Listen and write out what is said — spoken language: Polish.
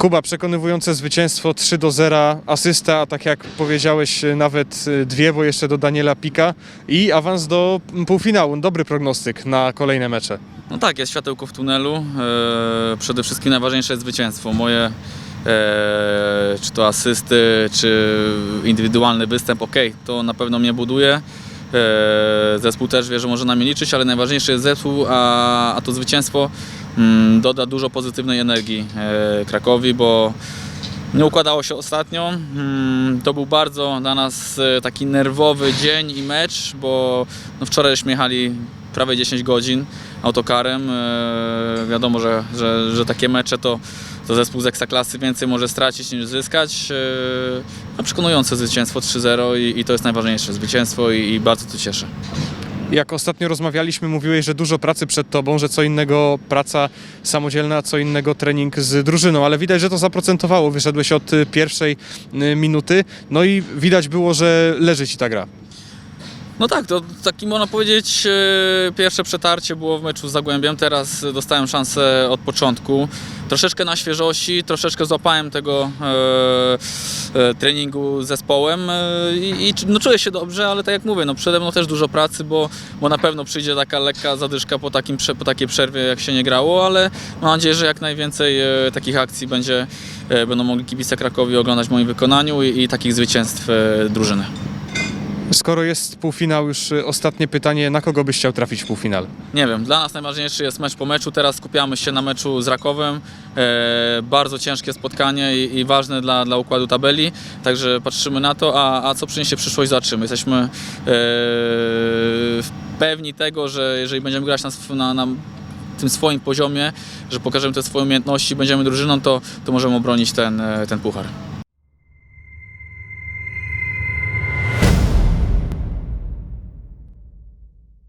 Kuba, przekonywujące zwycięstwo 3 do 0, asysta, a tak jak powiedziałeś, y, nawet y, dwie, bo jeszcze do Daniela Pika i awans do półfinału. Dobry prognostyk na kolejne mecze. No tak, jest światełko w tunelu. E, przede wszystkim najważniejsze jest zwycięstwo. Moje, e, czy to asysty, czy indywidualny występ, ok, to na pewno mnie buduje. E, zespół też wie, że może na mnie liczyć, ale najważniejszy jest zespół, a, to zwycięstwo doda dużo pozytywnej energii e, Krakowi, bo nie układało się ostatnio. Mm, To był bardzo dla nas e, taki nerwowy dzień i mecz, bo no wczoraj śmiechali prawie 10 godzin autokarem. E, Wiadomo, że, że, że takie mecze to, to zespół z ekstraklasy więcej może stracić niż zyskać. A przekonujące zwycięstwo 3-0 i, i to jest najważniejsze zwycięstwo i, i bardzo to cieszę. Jak ostatnio rozmawialiśmy, mówiłeś, że dużo pracy przed tobą, że co innego praca samodzielna, co innego trening z drużyną, ale widać, że to zaprocentowało. Wyszedłeś od y, pierwszej y, minuty, no i widać było, że leży ci ta gra. No tak, to taki można powiedzieć e, pierwsze przetarcie było w meczu z Zagłębiem, teraz dostałem szansę od początku. Troszeczkę na świeżości, troszeczkę złapałem tego e, e, treningu z zespołem e, i, i no, czuję się dobrze, ale tak jak mówię, no przede mną też dużo pracy, bo, bo na pewno przyjdzie taka lekka zadyszka po, takim, po takiej przerwie, jak się nie grało, ale mam nadzieję, że jak najwięcej e, takich akcji będzie, e, będą mogli kibice Krakowi oglądać w moim wykonaniu i, i takich zwycięstw e, drużyny. Skoro jest półfinał, już y, ostatnie pytanie, na kogo byś chciał trafić w półfinale? Nie wiem, dla nas najważniejszy jest mecz po meczu. Teraz skupiamy się na meczu z Rakowem. E, bardzo ciężkie spotkanie i, i ważne dla, dla układu tabeli, także patrzymy na to, a, a co przyniesie przyszłość, zobaczymy. Jesteśmy e, pewni tego, że jeżeli będziemy grać na, na, na tym swoim poziomie, że pokażemy te swoje umiejętności, będziemy drużyną, to, to możemy obronić ten, e, ten puchar.